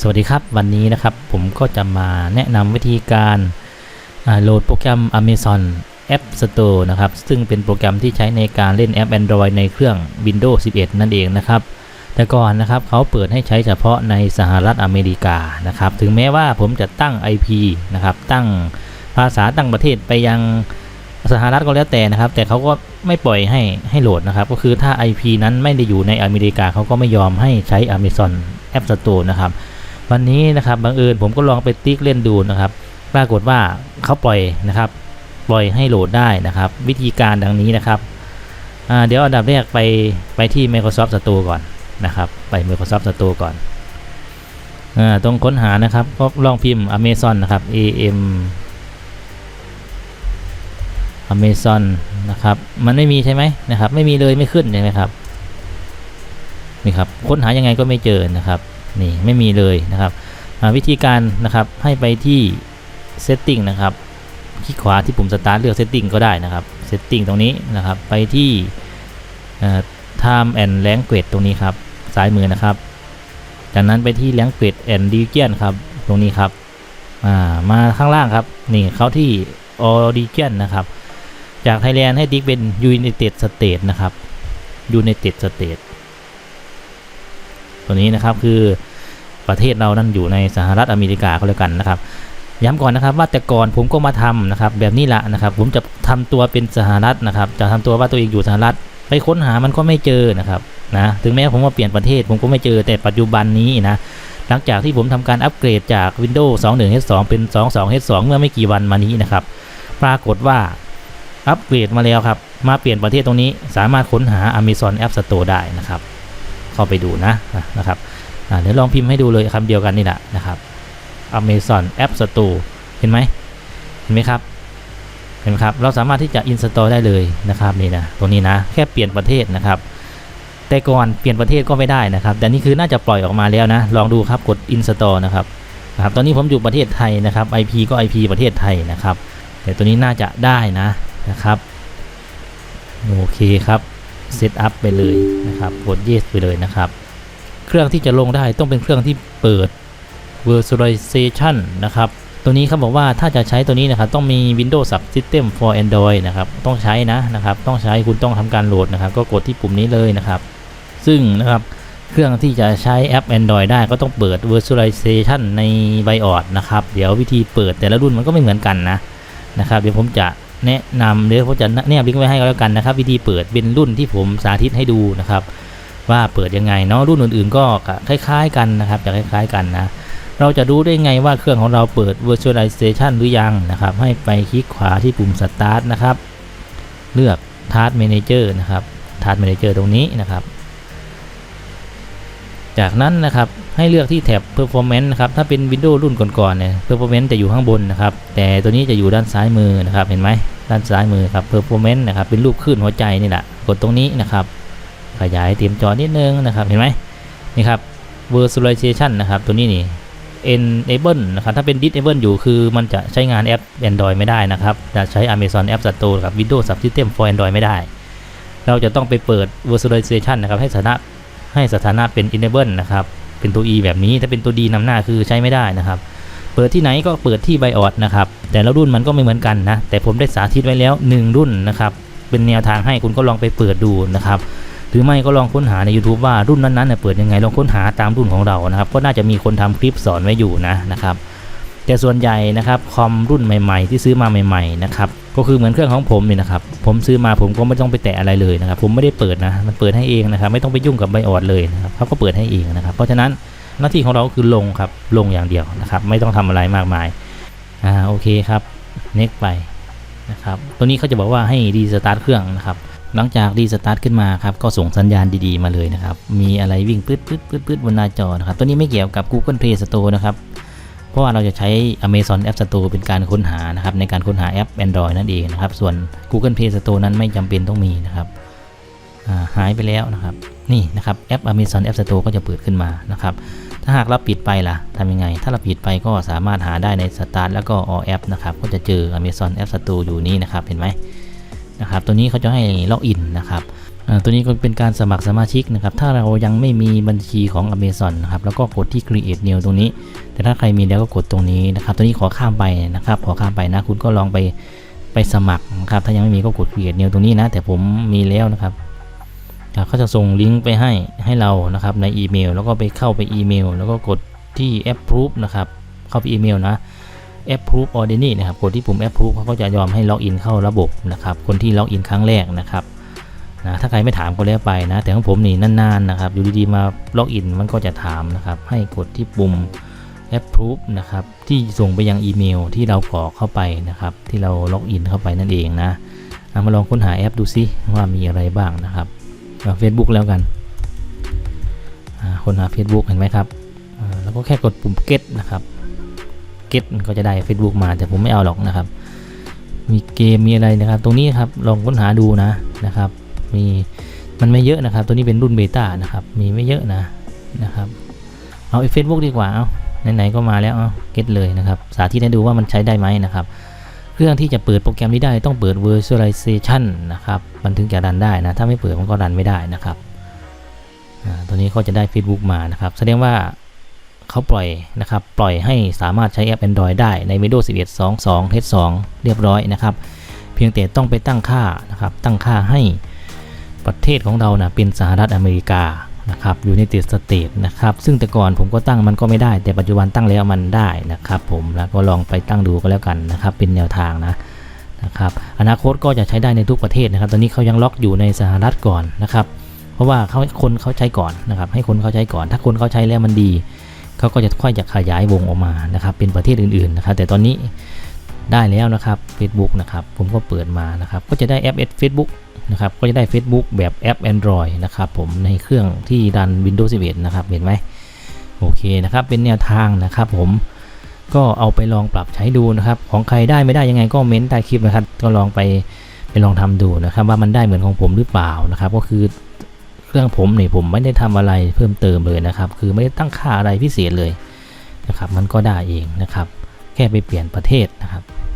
สวัสดีครับวันนี้นะครับผมก็จะมาแนะนำวิธีการโหลดโปรแกรม Amazon App Store นะครับ ซึ่งเป็นโปรแกรมที่ใช้ในการเล่นแอป Android ในเครื่อง Windows 11 นั่นเองนะครับ แต่ก่อนนะครับเขาเปิดให้ใช้เฉพาะในสหรัฐอเมริกานะครับ ถึงแม้ว่าผมจะตั้ง IP นะครับ ตั้งภาษาตั้งประเทศไปยังสหรัฐก็แล้วแต่นะครับ แต่เขาก็ไม่ปล่อยให้ให้โหลดนะครับ ก็คือถ้า IP นั้นไม่ได้อยู่ในอเมริกาเขาก็ไม่ยอมให้ใช้ Amazon App Store นะครับ วันนี้นะครับบังเอิญผมก็ลองไปติ๊กเล่นดูนะครับ ปรากฏว่าเขาปล่อยนะครับ ปล่อยให้โหลดได้นะครับ วิธีการดังนี้นะครับเดี๋ยวอันดับแรกไปไปที่ Microsoft Store ก่อนนะครับไป Microsoft Store ก่อนอตรงค้นหานะครับก็ลองพิมพ์ Amazon นะครับ A M Amazon นะครับมันไม่มีใช่ไหมนะครับ ไม่มีเลยไม่ขึ้นใช่ไหมครับนี่ครับค้นหายังไงก็ไม่เจอนะครับ นี่ไม่มีเลยนะครับอ่าวิธีการนะครับให้ไปที่ setting นะครับคลิกขวาที่ปุ่ม start เลือก setting ก็ได้นะครับ setting ตรงนี้นะครับไปที่เอ่อ time and language ตรงนี้ครับซ้ายมือนะครับ จากนั้นไปที่ language and region ครับตรงนี้ครับามาข้างล่างครับนี่เขาที่ origin นะครับ จากไทยแลนด์ให้ติ๊กเป็น United States นะครับ United States ตัวนี้นะครับคือประเทศเรานั่นอยู่ในสหรัฐอเมริกาก็แล้วกันนะครับ ย้ำก่อนนะครับว่าแต่ก่อนผมก็มาทำนะครับ แบบนี้ละนะครับ ผมจะทำตัวเป็นสหรัฐนะครับ จะทำตัวว่าตัวเองอยู่สหรัฐไปค้นหามันก็ไม่เจอนะครับนะถึงแม้ผมว่าเปลี่ยนประเทศผมก็ไม่เจอแต่ปัจจุบันนี้นะหลังจากที่ผมทำการอัปเกรดจาก Windows 21 H2 เป็น 22 H2 เมื่อไม่กี่วันมานี้นะครับ ปรากฏว่าอัปเกรดมาแล้วครับ มาเปลี่ยนประเทศตรงนี้สามารถค้นหา Amazon App Store ได้นะครับ เข้าไปดูนะนะครับเดี๋ยวลองพิมพ์ให้ดูเลยคำเดียวกันนี่แหละนะครับ Amazon App Store เห็นไหมเห็นไหมครับเห็นไหมครับ เราสามารถที่จะ install ได้เลยนะครับนี่นะตรงนี้นะแค่เปลี่ยนประเทศนะครับแต่ก่อนเปลี่ยนประเทศก็ไม่ได้นะครับ แต่นี่คือน่าจะปล่อยออกมาแล้วนะ ลองดูครับกด install นะครับนะครับ ตอนนี้ผมอยู่ประเทศไทยนะครับ IP ก็ IP ประเทศไทยนะครับ แต่ตัวนี้น่าจะได้นะนะครับ โอเคครับ เซตอัพไปเลยนะครับกด yes ไปเลยนะครับ เครื่องที่จะลงได้ต้องเป็นเครื่องที่เปิด virtualization นะครับ ตัวนี้เขาบอกว่าถ้าจะใช้ตัวนี้นะครับ ต้องมี Windows Subsystem for Android นะครับ ต้องใช้นะนะครับ ต้องใช้คุณต้องทำการโหลดนะครับ ก็กดที่ปุ่มนี้เลยนะครับ ซึ่งนะครับเครื่องที่จะใช้แอป Android ได้ก็ต้องเปิด virtualization ใน BIOS นะครับ เดี๋ยววิธีเปิดแต่ละรุ่นมันก็ไม่เหมือนกันนะนะครับ เดี๋ยวผมจะ แนะนำเดี๋ยวผมจะแนบลิงก์ไว้ให้ก็แล้วกันนะครับ วิธีเปิดเป็นรุ่นที่ผมสาธิตให้ดูนะครับ ว่าเปิดยังไงเนาะรุ่นอื่นๆ ก็คล้ายๆ กันนะครับจะคล้ายๆ กันนะเราจะรู้ได้ไงว่าเครื่องของเราเปิด virtualization หรือยังนะครับ ให้ไปคลิกขวาที่ปุ่ม start นะครับ เลือก task manager นะครับ task manager ตรงนี้นะครับ จากนั้นนะครับให้เลือกที่แท็บ performance นะครับถ้าเป็น Windows รุ่นก่อนๆเนี่ย performance จะอยู่ข้างบนนะครับ แต่ตัวนี้จะอยู่ด้านซ้ายมือนะครับเห็นไหมด้านซ้ายมือครับ performance นะครับเป็นรูปคลื่นหัวใจนี่แหละกดตรงนี้นะครับ ขยายเตรียมจอนิดนึงนะครับเห็นไหมนี่ครับ virtualization นะครับตัวนี้นี่ enable นะครับถ้าเป็น disable อยู่คือมันจะใช้งานแอป Android ไม่ได้นะครับ จะใช้ Amazon App Store กับ Windows Subsystem for Android ไม่ได้ เราจะต้องไปเปิด virtualization นะครับให้สถานะ ให้สถานะเป็น enable นะครับ เป็นตัว e แบบนี้ ถ้าเป็นตัว d นำหน้าคือใช้ไม่ได้นะครับ เปิดที่ไหนก็เปิดที่ BIOS นะครับ แต่ละรุ่นมันก็ไม่เหมือนกันนะ แต่ผมได้สาธิตไว้แล้ว 1 รุ่นนะครับ เป็นแนวทางให้คุณก็ลองไปเปิดดูนะครับ หรือไม่ก็ลองค้นหาใน YouTube ว่ารุ่นนั้นๆเนี่ยเปิดยังไง ลองค้นหาตามรุ่นของเรานะครับ ก็น่าจะมีคนทำคลิปสอนไว้อยู่นะนะครับ แต่ส่วนใหญ่นะครับคอมรุ่นใหม่ ๆ ที่ซื้อมาใหม่ ๆ นะครับ ก็คือเหมือนเครื่องของผมนี่นะครับ ผมซื้อมาผมก็ไม่ต้องไปแตะอะไรเลยนะครับ ผมไม่ได้เปิดนะ มันเปิดให้เองนะครับ ไม่ต้องไปยุ่งกับไบออดเลยนะครับเขาก็เปิดให้เองนะครับ เพราะฉะนั้นหน้าที่ของเราก็คือลงครับ ลงอย่างเดียวนะครับ ไม่ต้องทำอะไรมากมาย อ่า โอเคครับ next ไปนะครับ ตัวนี้เขาจะบอกว่าให้รีสตาร์ทเครื่องนะครับ หลังจากรีสตาร์ทขึ้นมาครับ ก็ส่งสัญญาณดีๆมาเลยนะครับ มีอะไรวิ่งปื๊ดปื๊ดปื๊ดปื๊ดบนหน้าจอนะครับ ตัวนี้ไม่เกี่ยวกับ Google Play Store นะครับ ราะว่าเราจะใช้ Amazon App Store เป็นการค้นหานะครับในการค้นหาแอป Android นั่นเองนะครับ ส่วน Google Play Store นั้นไม่จำเป็นต้องมีนะครับาหายไปแล้วนะครับ นี่นะครับแอป Amazon App Store ก็จะเปิดขึ้นมานะครับ ถ้าหากเราปิดไปล่ะทำยังไง ถ้าเราปิดไปก็สามารถหาได้ใน Start แล้วก็ All App นะครับ ก็จะเจอ Amazon App Store อยู่นี้นะครับ เห็นไหมนะครับ ตัวนี้เขาจะให้ล็อกอินนะครับ ตัวนี้ก็เป็นการสมัครสมาชิกนะครับ ถ้าเรายังไม่มีบัญชีของ Amazon นะครับ แล้วก็กดที่ Create New ตรงนี้ แต่ถ้าใครมีแล้วก็กดตรงนี้นะครับ ตัวนี้ขอข้ามไปนะครับ ขอข้ามไปนะ คุณก็ลองไปไปสมัครนะครับ ถ้ายังไม่มีก็กด Create New ตรงนี้นะ แต่ผมมีแล้วนะครับเขาจะส่งลิงก์ไปให้ให้เรานะครับในอีเมล แล้วก็ไปเข้าไปอีเมล แล้วก็กดที่ Approve นะครับ เข้าไปอีเมลนะ Approve Ordinary นะครับ กดที่ปุ่ม Approve เขาก็จะยอมให้ล็อกอินเข้าระบบนะครับ คนที่ล็อกอินครั้งแรกนะครับ นะถ้าใครไม่ถามก็แล้วไปนะ แต่ของผมนี่นานๆนะครับอยู่ดีๆมาล็อกอินมันก็จะถามนะครับ ให้กดที่ปุ่ม approve นะครับ ที่ส่งไปยังอีเมลที่เรากรอกเข้าไปนะครับ ที่เราล็อกอินเข้าไปนั่นเองนะมาลองค้นหาแอปดูซิว่ามีอะไรบ้างนะครับเฟซบุ๊กแล้วกันค้นหา Facebook เห็นไหมครับแล้วก็แค่กดปุ่ม get นะครับ get ก็จะได้ Facebook มาแต่ผมไม่เอาหรอกนะครับ มีเกมมีอะไรนะครับ ตรงนี้ครับลองค้นหาดูนะนะครับ มีมันไม่เยอะนะครับ ตัวนี้เป็นรุ่นเบต้านะครับ มีไม่เยอะนะนะครับ เอาเฟซบุ๊กดีกว่า เอาไหนๆก็มาแล้ว เอาเก็ตเลยนะครับ สาธิตให้ดูว่ามันใช้ได้ไหมนะครับ เครื่องที่จะเปิดโปรแกรมนี้ได้ต้องเปิด virtualization นะครับ มันถึงจะรันได้นะ ถ้าไม่เปิดมันก็รันไม่ได้นะครับตัวนี้ก็จะได้ Facebook มานะครับ แสดงว่าเขาปล่อยนะครับ ปล่อยให้สามารถใช้แอป Android ได้ใน Windows 11 2.2 H2 เรียบร้อยนะครับ เพียงแต่ต้องไปตั้งค่านะครับ ตั้งค่าให้ ประเทศของเรานะเป็นสหรัฐอเมริกานะครับอยู่ในติสเตทนะครับ ซึ่งแต่ก่อนผมก็ตั้งมันก็ไม่ได้ แต่ปัจจุบันตั้งแล้วมันได้นะครับ ผมแล้วก็ลองไปตั้งดูก็แล้วกันนะครับ เป็นแนวทางนะนะครับ อนาคตก็จะใช้ได้ในทุกประเทศนะครับ ตอนนี้เขายังล็อกอยู่ในสหรัฐก่อนนะครับ เพราะว่าเขาคนเขาใช้ก่อนนะครับ ให้คนเขาใช้ก่อน ถ้าคนเขาใช้แล้วมันดี เขาก็จะค่อยจะขยายวงออกมานะครับ เป็นประเทศอื่นๆนะครับ แต่ตอนนี้ ได้แล้วนะครับ Facebook นะครับ ผมก็เปิดมานะครับ ก็จะได้แอป Facebook นะครับ ก็จะได้ Facebook แบบแอป Android นะครับผมในเครื่องที่รัน Windows 11 นะครับ เห็นไหมโอเคนะครับ เป็นแนวทางนะครับผมก็เอาไปลองปรับใช้ดูนะครับ ของใครได้ไม่ได้ยังไงก็เม้นใต้คลิปนะครับ ก็ลองไปไปลองทำดูนะครับ ว่ามันได้เหมือนของผมหรือเปล่านะครับ ก็คือเครื่องผมเนี่ยผมไม่ได้ทำอะไรเพิ่มเติมเลยนะครับ คือไม่ได้ตั้งค่าอะไรพิเศษเลยนะครับ มันก็ได้เองนะครับ แค่ไปเปลี่ยนประเทศนะครับ